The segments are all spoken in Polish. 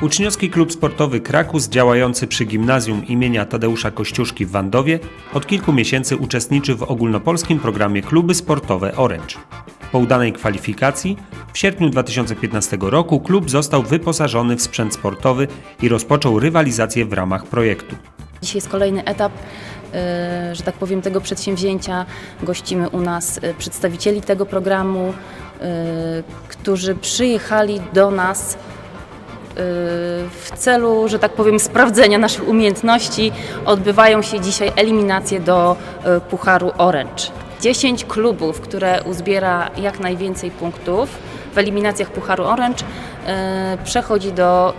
Uczniowski Klub Sportowy Krakus, działający przy gimnazjum imienia Tadeusza Kościuszki w Wandowie, od kilku miesięcy uczestniczy w ogólnopolskim programie Kluby Sportowe Orange. Po udanej kwalifikacji w sierpniu 2015 roku klub został wyposażony w sprzęt sportowy i rozpoczął rywalizację w ramach projektu. Dzisiaj jest kolejny etap, y, że tak powiem, tego przedsięwzięcia. Gościmy u nas y, przedstawicieli tego programu, y, którzy przyjechali do nas w celu, że tak powiem, sprawdzenia naszych umiejętności. Odbywają się dzisiaj eliminacje do y, Pucharu Orange. 10 klubów, które uzbiera jak najwięcej punktów w eliminacjach Pucharu Orange, y, przechodzi do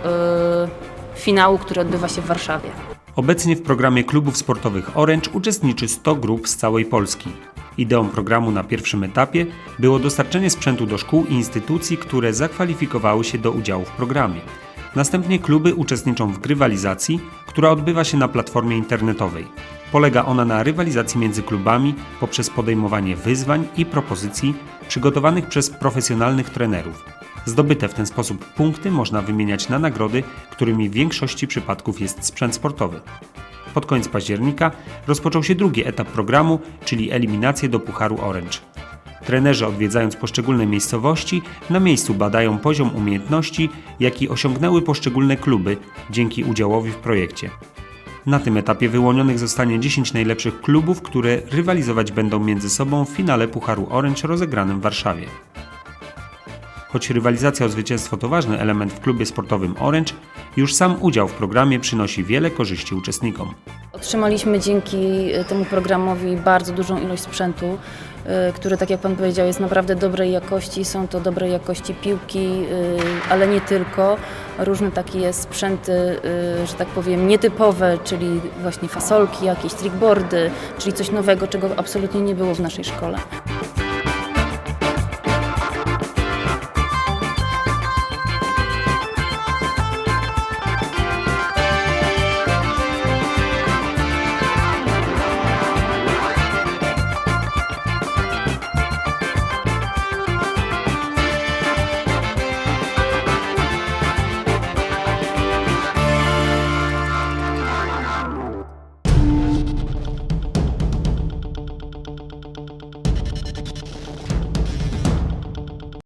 y, finału, który odbywa się w Warszawie. Obecnie w programie klubów sportowych Orange uczestniczy 100 grup z całej Polski. Ideą programu na pierwszym etapie było dostarczenie sprzętu do szkół i instytucji, które zakwalifikowały się do udziału w programie. Następnie kluby uczestniczą w grywalizacji, która odbywa się na platformie internetowej. Polega ona na rywalizacji między klubami poprzez podejmowanie wyzwań i propozycji przygotowanych przez profesjonalnych trenerów. Zdobyte w ten sposób punkty można wymieniać na nagrody, którymi w większości przypadków jest sprzęt sportowy. Pod koniec października rozpoczął się drugi etap programu, czyli eliminacje do Pucharu Orange. Trenerzy odwiedzając poszczególne miejscowości, na miejscu badają poziom umiejętności, jaki osiągnęły poszczególne kluby dzięki udziałowi w projekcie. Na tym etapie wyłonionych zostanie 10 najlepszych klubów, które rywalizować będą między sobą w finale Pucharu Orange rozegranym w Warszawie. Choć rywalizacja o zwycięstwo to ważny element w klubie sportowym Orange, już sam udział w programie przynosi wiele korzyści uczestnikom. Otrzymaliśmy dzięki y, temu programowi bardzo dużą ilość sprzętu, y, który, tak jak Pan powiedział, jest naprawdę dobrej jakości. Są to dobrej jakości piłki, y, ale nie tylko. Różne takie jest sprzęty, że tak powiem, nietypowe, czyli właśnie fasolki, jakieś trickboardy, czyli coś nowego, czego absolutnie nie było w naszej szkole.